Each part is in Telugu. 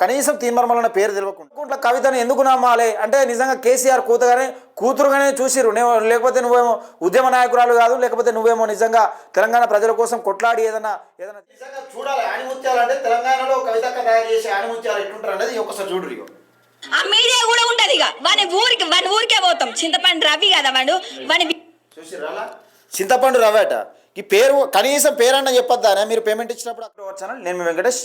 కనీసం తీన్మర్మలన్న పేరు తెలియకుండా కుంట్ల కవితను ఎందుకు నమ్మాలి? అంటే నిజంగా కేసీఆర్ కూతుగానే కూతురుగానే చూసిరు లేకపోతే నువ్వేమో ఉద్యమ నాయకురాలు కాదు లేకపోతే నువ్వేమో నిజంగా తెలంగాణ ప్రజల కోసం కొట్లాడి ఏదన్నా ఏదన్నా నిజంగా చూడాలి. ఆణిముత్యాలు అంటే తెలంగాణలో కవితక్క తయారు చేసే ఆణిముత్యాలు ఎట్లుంటారు అనేది ఒకసారి చూడరు. ఆ మీడియా కూడా ఉంటది ఇక వాని ఊరికి వాని ఊరికే పోతాం. చింతపండు రవి కదా వాడు? వాని చూసిర్రా చింతపండు రవేట ఈ పేరు కనీసం పేరన్న చెప్పొద్దానే? మీరు పేమెంట్ ఇచ్చినప్పుడు అక్కడ వచ్చాను? నేను మీ వెంకటేష్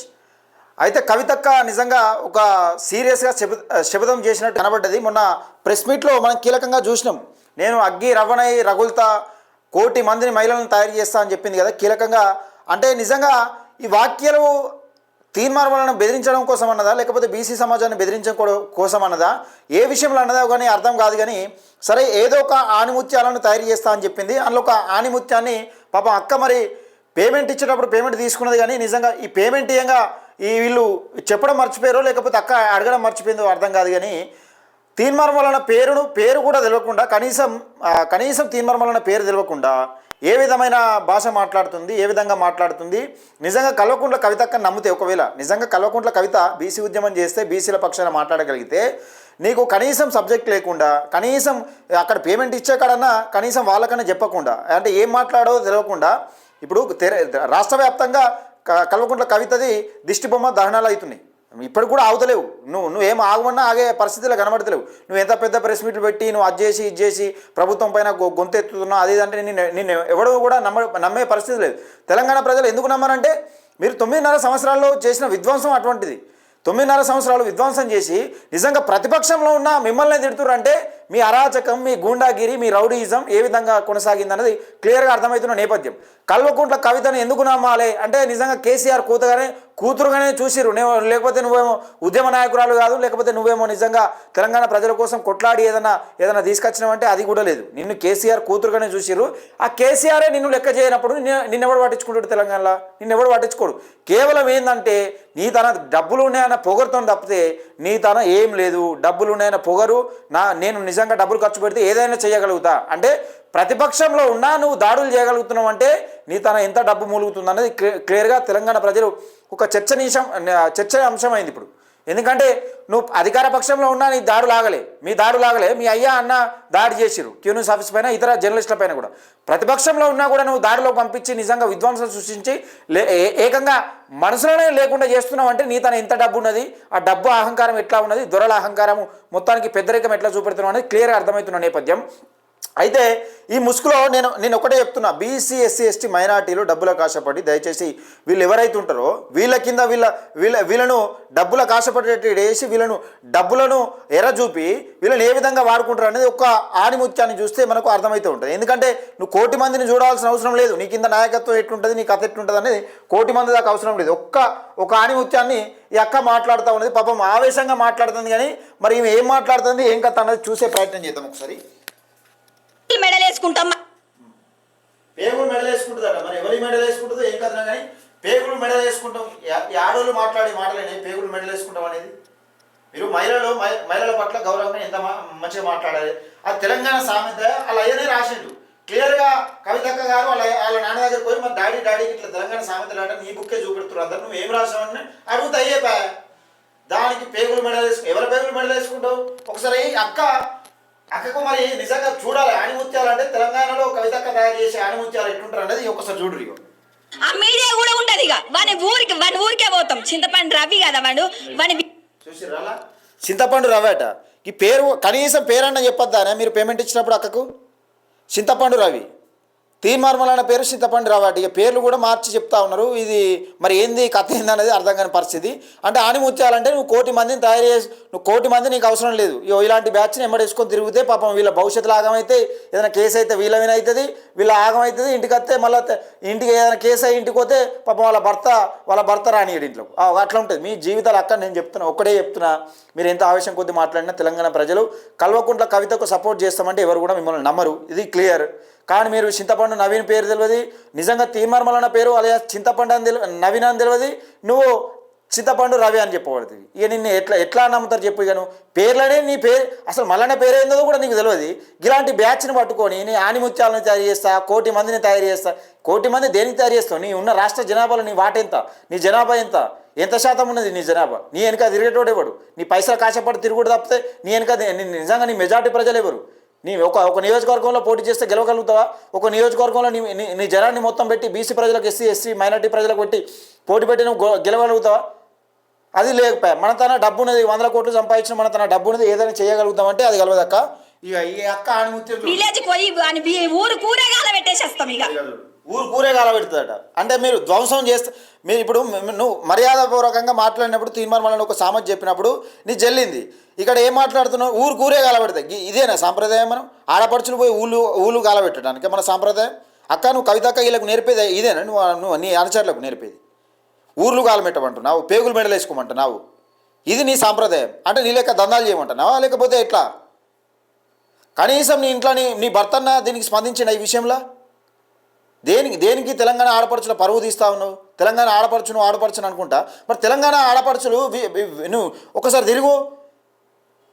అయితే కవితక్క నిజంగా ఒక సీరియస్గా శబ శబదం చేసినట్టు కనబడ్డది. మొన్న ప్రెస్ మీట్లో మనం కీలకంగా చూసినాం. నేను అగ్గి రవ్వనై రగుల్తా కోటి మందిని మహిళలను తయారు చేస్తా అని చెప్పింది కదా కీలకంగా. అంటే నిజంగా ఈ వాక్యాలు తీర్మానాలను బెదిరించడం కోసం అన్నదా? లేకపోతే బీసీ సమాజాన్ని బెదిరించడం కోసం అన్నదా? ఏ విషయంలో అన్నదా కానీ అర్థం కాదు కానీ సరే ఏదో ఒక ఆణిముత్యాలను తయారు చేస్తా అని చెప్పింది. అందులో ఒక ఆణిముత్యాన్ని పాపం అక్క మరి పేమెంట్ ఇచ్చేటప్పుడు పేమెంట్ తీసుకున్నది కానీ నిజంగా ఈ పేమెంట్ ఏంగా ఈ వీళ్ళు చెప్పడం మర్చిపోయారో లేకపోతే అక్క అడగడం మర్చిపోయిందో అర్థం కాదు కానీ తీన్మర్మలన పేరును పేరు కూడా తెలియకుండా కనీసం కనీసం కనీసం తీన్మర్మలన పేరు తెలియకుండా ఏ విధమైన భాష మాట్లాడుతుంది ఏ విధంగా మాట్లాడుతుంది నిజంగా కల్వకుంట్ల కవితక్క నమ్మితే ఒకవేళ నిజంగా కల్వకుంట్ల కవిత బీసీ ఉద్యమం చేస్తే బీసీల పక్షాన మాట్లాడగలిగితే నీకు కనీసం సబ్జెక్ట్ లేకుండా కనీసం అక్కడ పేమెంట్ ఇచ్చే కాడన్నా కనీసం వాళ్ళకన్నా చెప్పకుండా అంటే ఏం మాట్లాడో తెలియకుండా ఇప్పుడు తెర రాష్ట్ర వ్యాప్తంగా కల్వకుంట్ల కవితది దిష్టిబొమ్మ దహనాలు అవుతున్నాయి. ఇప్పుడు కూడా ఆగుతలేవు. నువ్వు నువ్వు ఏం ఆగమన్నా ఆగే పరిస్థితిలో కనబడతలేవు. నువ్వు ఎంత పెద్ద ప్రెస్ మీట్లు పెట్టి నువ్వు అది చేసి ఇది చేసి ప్రభుత్వం పైన గొ- గొంతు ఎత్తుతున్నావు అది అంటే నిన్ను నిన్ను ఎవడో కూడా నమ్మ నమ్మే పరిస్థితి లేదు. తెలంగాణ ప్రజలు ఎందుకు నమ్మరంటే మీరు తొమ్మిదిన్నర సంవత్సరాల్లో చేసిన విధ్వంసం అటువంటిది. తొమ్మిదిన్నర సంవత్సరాలు విధ్వంసం చేసి నిజంగా ప్రతిపక్షంలో ఉన్న మిమ్మల్ని తిడుతురంటే మీ అరాచకం మీ గూండాగిరి మీ రౌడీయిజం ఏ విధంగా కొనసాగిందన్నది క్లియర్గా అర్థమవుతున్న నేపథ్యం. కల్వకుంట్ల కవితను ఎందుకు నమ్మాలి? అంటే నిజంగా కేసీఆర్ కూతుగానే కూతురుగానే చూసిరు లేకపోతే నువ్వేమో ఉద్యమ నాయకురాలు కాదు లేకపోతే నువ్వేమో నిజంగా తెలంగాణ ప్రజల కోసం కొట్లాడి ఏదైనా ఏదైనా తీసుకొచ్చినావంటే అది కూడా లేదు. నిన్ను కేసీఆర్ కూతురుగానే చూసిరు ఆ కేసీఆరే నిన్ను లెక్క చేయనప్పుడు నిన్ను నిన్నెవడు పట్టించుకుంటాడు తెలంగాణలో? నిన్నెవడు పట్టించుకోడు? కేవలం ఏంటంటే నీ తన డబ్బులు ఉన్నాయన్న పొగరుతో తప్పితే నీ తన ఏం లేదు. డబ్బులు ఉన్నాయన్న పొగరు నా నేను నిజంగా డబ్బులు ఖర్చు పెడితే ఏదైనా చేయగలుగుతా. అంటే ప్రతిపక్షంలో ఉన్నా నువ్వు దాడులు చేయగలుగుతున్నావు అంటే నీ తన ఎంత డబ్బు మూలుగుతుంది అనేది క్లియర్గా తెలంగాణ ప్రజలు ఒక చర్చనీశం చర్చ అంశమైంది ఇప్పుడు. ఎందుకంటే నువ్వు అధికార పక్షంలో ఉన్నా నీ దాడు లాగలే. మీ దాడు లాగలే. మీ అయ్యా అన్న దాడి చేసిరు క్యూ ఆఫీస్ పైన ఇతర జర్నలిస్టుల పైన కూడా. ప్రతిపక్షంలో ఉన్నా కూడా నువ్వు దారిలో పంపించి నిజంగా విధ్వంసం సృష్టించి లే- ఏ- ఏకంగా మనసులోనే లేకుండా చేస్తున్నావు అంటే నీ తన ఎంత డబ్బు ఉన్నది. ఆ డబ్బు అహంకారం ఎట్లా ఉన్నది? దొరల అహంకారం మొత్తానికి పెద్దరికం ఎట్లా చూపెడుతున్నావు అనేది క్లియర్గా అర్థమవుతున్న నేపథ్యం. అయితే ఈ ముసుగులో నేను నేను ఒకటే చెప్తున్నా బీసీ ఎస్సీ ఎస్టీ మైనార్టీలు డబ్బులకు ఆశపడి దయచేసి వీళ్ళు ఎవరైతే ఉంటారో వీళ్ళ కింద వీళ్ళ వీళ్ళ వీళ్ళను డబ్బులకు ఆశపడేటట్టు వేసి వీళ్ళను డబ్బులను ఎరచూపి వీళ్ళని ఏ విధంగా వాడుకుంటారు అనేది ఒక ఆణిముత్యాన్ని చూస్తే మనకు అర్థమైతే ఉంటుంది. ఎందుకంటే నువ్వు కోటి మందిని చూడాల్సిన అవసరం లేదు. నీ కింద నాయకత్వం ఎట్లుంటుంది నీ కథ ఎట్లుంటుంది అనేది కోటి మంది దాకా అవసరం లేదు. ఒక్క ఒక ఆణిముత్యాన్ని ఈ అక్క మాట్లాడుతూ ఉన్నది పాపం ఆవేశంగా మాట్లాడుతుంది కానీ మరి ఏం మాట్లాడుతుంది ఏం కథ అన్నది చూసే ప్రయత్నం చేద్దాం ఒకసారి. వేసుకుంటాం. పేగులు మెడలు వేసుకుంటుందట. మరి ఎవరి మెడలు వేసుకుంటుందో ఏం కథనా కానీ పేగులు మెడలు వేసుకుంటాం. ఆడోళ్ళు మాట్లాడే మాటలేని పేగులు మెడలు వేసుకుంటాం అనేది. మీరు మహిళలు మహి- మహిళల పట్ల గౌరవంగా ఎంత మంచిగా మాట్లాడాలి. ఆ తెలంగాణ సామెత అలా అయ్యనే రాసిండు. క్లియర్గా కవితక్క గారు వాళ్ళ వాళ్ళ నాన్న దగ్గర పోయి మన డాడీ డాడీకి ఇట్లా తెలంగాణ సామెతలు అంటే నీ బుక్కే చూపెడుతున్నారు. అందరు నువ్వు ఏం రాసావని అడుగుతా అయ్యేపా దానికి పేగులు మెడలు వేసుకు ఎవరి పేగులు మెడలు వేసుకుంటావు? ఒకసారి అక్క అక్కకు మరి నిజంగా చూడాలి. ఆణిముత్యాలు అంటే తెలంగాణలో కవితక్క తయారు చేసే ఆణిముత్యాలు ఎట్లుంటారు అనేది ఒకసారి చూడరు. ఆ మీడియా కూడా ఉంటది ఇక వాని ఊరికి వాని ఊరికే పోతాం. చింతపండు రవి కదా వాడు? వాని చూసిర్రా చింతపండు రవేట ఈ పేరు కనీసం పేరన్న చెప్పొద్దానే మీరు పేమెంట్ ఇచ్చినప్పుడు అక్కకు? చింతపండు రవి తీర్మార్మల్ అన్న పేరు చింతపండు రావాటి ఇక పేర్లు కూడా మార్చి చెప్తా ఉన్నారు. ఇది మరి ఏంది కథ ఏంది అనేది అర్థం కాని పరిస్థితి. అంటే ఆణిముత్యాలంటే నువ్వు కోటి మందిని తయారు చేసి నువ్వు కోటి మంది నీకు అవసరం లేదు. ఇగో ఇలాంటి బ్యాచ్ని ఎమ్మడేసుకొని తిరిగితే పాపం వీళ్ళ భవిష్యత్తులో ఆగమైతే ఏదైనా కేసు అయితే వీళ్ళ అవుతుంది వీళ్ళ ఆగమవుతుంది ఇంటికి వస్తే మళ్ళీ ఇంటికి ఏదైనా కేసు అయ్యి ఇంటికి పోతే పాపం వాళ్ళ భర్త వాళ్ళ భర్త రానియడు ఇంట్లో. అట్లా ఉంటుంది. మీ జీవితాలు అక్కడ నేను చెప్తున్నా ఒక్కడే చెప్తున్నా. మీరు ఎంత ఆవేశం కొద్ది మాట్లాడినా తెలంగాణ ప్రజలు కల్వకుంట్ల కవితకు సపోర్ట్ చేస్తామంటే ఎవరు కూడా మిమ్మల్ని నమ్మరు. ఇది క్లియర్. కానీ మీరు చింతపండు నవీన్ పేరు తెలియదు నిజంగా తీర్మార్మల్ పేరు అలా చింతపండు అని తెలియదు నవీన్ అని తెలియదు నువ్వు చింతపండు రవి అని చెప్పబడుతుంది. ఇక నిన్ను ఎట్లా ఎట్లా నమ్ముతారు చెప్పు ఇక నువ్వు. పేర్లనే నీ పేరు అసలు మళ్ళనే పేరు ఏందో కూడా నీకు తెలియదు ఇలాంటి బ్యాచ్ని పట్టుకొని నీ ఆనిముత్యాలను తయారు చేస్తా కోటి మందిని తయారు చేస్తా. కోటి మంది దేనికి తయారు చేస్తావు? నీ ఉన్న రాష్ట్ర జనాభాలో నీ వాట ఎంత? నీ జనాభా ఎంత? ఎంత శాతం ఉన్నది నీ జనాభా? నీ వెనక తిరిగేటోడు ఎవడు? నీ పైసలు కాశపడి తిరుగుడు తప్పితే నీ వెనక నిజంగా నీ మెజార్టీ ప్రజలు ఎవరు? నీ ఒక ఒక నియోజకవర్గంలో పోటీ చేస్తే గెలవగలుగుతావా? ఒక నియోజకవర్గంలో నీ నీ- నీ జనాన్ని మొత్తం పెట్టి బీసీ ప్రజలకు ఎస్సీ ఎస్సీ మైనార్టీ ప్రజలకు పెట్టి పోటీ పెట్టి నువ్వు గొ- గెలవగలుగుతావా? అది లేకపోయా మన తన డబ్బు ఉన్నది వందల కోట్లు సంపాదించిన మన తన డబ్బు ఉన్నది ఏదైనా చేయగలుగుతామంటే అది కలవదక్క ఇక ఈ అక్క ఆణిముత్యం. విలేజ్ పోయి ఊరు కూరగాయల పెట్టేసేస్తాం ఇక ఊరు కూరే కాలబెడుతుందట అంటే మీరు ధ్వంసం చేస్తే మీరు ఇప్పుడు నువ్వు మర్యాదపూర్వకంగా మాట్లాడినప్పుడు తీర్మానం ఒక సామెత చెప్పినప్పుడు నీ జల్లింది. ఇక్కడ ఏం మాట్లాడుతున్నావు? ఊరు కూరే కాలబెడతాయి ఇదేనా సాంప్రదాయం మనం? ఆడపడుచులు పోయి ఊళ్ళు ఊళ్ళు కాలబెట్టడానికి మన సాంప్రదాయం? అక్క నువ్వు కవితక్క వీళ్ళకు నేర్పేది ఇదేనా? నువ్వు నువ్వు నీ అనుచరులకు నేర్పేది. ఊర్లు కాలమెట్టమంటున్నావు పేగులు మెడలు వేసుకోమంటున్నావు. ఇది నీ సాంప్రదాయం. అంటే నీ లెక్క దందాలు చేయమంటున్నావా? లేకపోతే ఎట్లా? కనీసం నీ ఇంట్లో నీ నీ భర్తన్న దీనికి స్పందించిన ఈ విషయంలో? దేనికి దేనికి తెలంగాణ ఆడపడుచుల పరువు తీస్తా ఉన్నావు? తెలంగాణ ఆడపడుచును ఆడపడుచును అనుకుంటా? మరి తెలంగాణ ఆడపడుచులు నువ్వు ఒకసారి తిరుగు.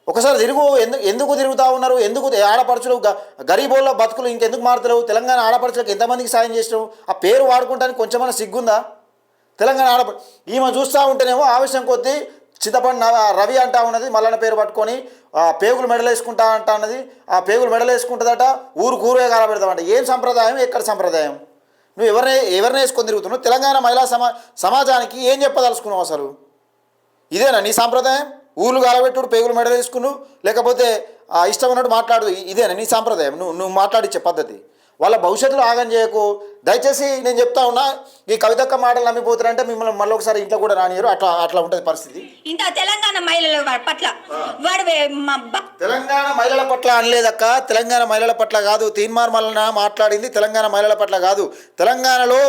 ఒకసారి తిరుగు. ఎందుకు ఎందుకు తిరుగుతూ ఉన్నారు? ఎందుకు ఆడపడుచులు గ- గరీబోళ్ళ బతుకులు ఇంకెందుకు మారుతలేవు? తెలంగాణ ఆడపడుచులకు ఎంతమందికి సాయం చేసినావు? ఆ పేరు వాడుకుంటానికి కొంచెమైనా సిగ్గుందా? తెలంగాణ ఆడప ఈమె చూస్తూ ఉంటేనేమో ఆవేశం కొద్దీ చింతపండు రవి అంటా ఉన్నది మల్లన్న పేరు పట్టుకొని ఆ పేగులు మెడలేసుకుంటా అంటా అన్నది ఆ పేగులు మెడలేసుకుంటుందట ఊరు కూరే కాలబెడతామంట ఏం సంప్రదాయం? ఎక్కడ సంప్రదాయం? నువ్వు ఎవరిని ఎవరిని వేసుకొని తిరుగుతున్నావు? తెలంగాణ మహిళా సమా సమాజానికి ఏం చెప్పదలుచుకున్నావు అసలు? ఇదేనా నీ సాంప్రదాయం? ఊళ్ళు కాలబెట్టుడు పేగులు మెడలేసుకున్నావు లేకపోతే ఆ ఇష్టం ఉన్నట్టు మాట్లాడు ఇదేనా నీ సాంప్రదాయం? నువ్వు నువ్వు మాట్లాడించే పద్ధతి. వాళ్ళ భవిష్యత్తులో ఆగం చేయకు. దయచేసి నేను చెప్తా ఉన్నా ఈ కవితక్క మాటలు నమ్మిపోతారంటే మిమ్మల్ని మళ్ళీ ఒకసారి ఇంట్లో కూడా రానియరు. అట్లా అట్లా ఉంటుంది పరిస్థితి. ఇంత తెలంగాణ మహిళల పట్ల వాడు తెలంగాణ మహిళల పట్ల అనలేదక్క. తెలంగాణ మహిళల పట్ల కాదు. తీన్మార్ మల్లన మాట్లాడింది తెలంగాణ మహిళల పట్ల కాదు. తెలంగాణలో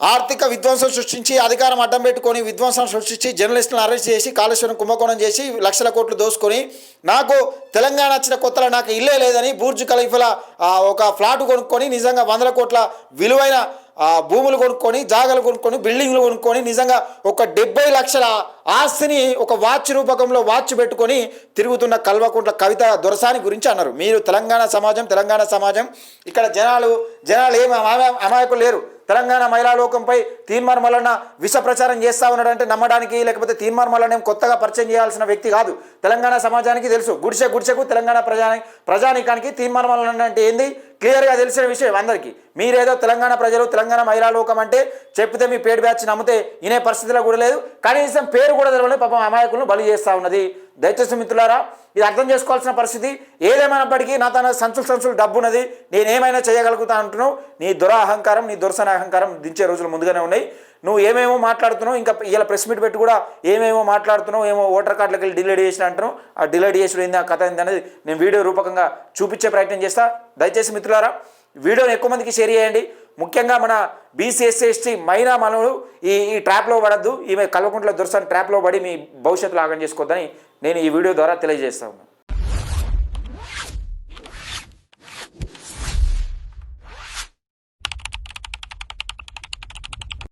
ఆర్థిక విధ్వంసం సృష్టించి అధికారం అడ్డం పెట్టుకొని విధ్వంసం సృష్టించి జర్నలిస్టులను అరెస్ట్ చేసి కాళేశ్వరం కుంభకోణం చేసి లక్షల కోట్లు దోసుకొని నాకు తెలంగాణ వచ్చిన కొత్తలో నాకు ఇల్లే లేదని బూర్జు ఖలీఫల ఒక ఫ్లాట్ కొనుక్కొని నిజంగా వందల కోట్ల విలువైన భూములు కొనుక్కొని జాగాలు కొనుక్కొని బిల్డింగ్లు కొనుక్కొని నిజంగా ఒక డెబ్బై లక్షల ఆస్తిని ఒక వాచ్ రూపకంలో వాచ్ పెట్టుకొని తిరుగుతున్న కల్వకుంట్ల కవిత దొరసాని గురించి అన్నారు. మీరు తెలంగాణ సమాజం తెలంగాణ సమాజం ఇక్కడ జనాలు జనాలు ఏమి అమాయ- అమాయకులు లేరు. తెలంగాణ మహిళా లోకంపై తీన్మార్ మల్లన్న విష ప్రచారం చేస్తా ఉన్నాడంటే నమ్మడానికి లేకపోతే తీన్మార్ మల్లన్న కొత్తగా పరిచయం చేయాల్సిన వ్యక్తి కాదు. తెలంగాణ సమాజానికి తెలుసు. గుడిసె గుడిసెకు తెలంగాణ ప్రజా ప్రజానికానికి తీన్మార్ మల్లన్న అంటే ఏంది? క్లియర్గా తెలిసిన విషయం అందరికీ. మీరేదో తెలంగాణ ప్రజలు తెలంగాణ మహిళా లోకం అంటే చెప్తే మీ పేరు బ్యాచ్ నమ్మితే ఇనే పరిస్థితిలో కూడా లేదు. కనీసం పేరు కూడా తెలవని పాపం అమాయకులను బలి చేస్తూ ఉన్నది. దయచేసి మిత్రులారా ఇది అర్థం చేసుకోవాల్సిన పరిస్థితి. ఏదేమైనప్పటికీ నా తన సంచులు సంచులు డబ్బు ఉన్నది. నేనేమైనా చేయగలుగుతా అంటున్నావు. నీ దుర అహంకారం నీ దురసన అహంకారం దించే రోజులు ముందుగానే ఉన్నాయి. నువ్వు ఏమేమో మాట్లాడుతున్నావు ఇంకా ఇలా ప్రెస్ మీట్ పెట్టి కూడా ఏమేమో మాట్లాడుతున్నావు ఏమో ఓటర్ కార్డులకు వెళ్ళి డిలేడ్ చేసిన అంటున్నావు. ఆ డిలేడ్ చేసుడు ఏంది ఆ కథ ఏంది అనేది నేను వీడియో రూపకంగా చూపించే ప్రయత్నం చేస్తా. దయచేసి మిత్రులారా వీడియోని ఎక్కువ మందికి షేర్ చేయండి. ముఖ్యంగా మన బీసీ ఎస్టీ మైనా మనలు ఈ ఈ ట్రాప్లో పడద్దు. ఈమె కల్వకుంట్ల దుర్సన్ ట్రాప్లో పడి మీ భవిష్యత్తులో ఆగం చేసుకోవద్దని నేను ఈ వీడియో ద్వారా తెలియజేస్తా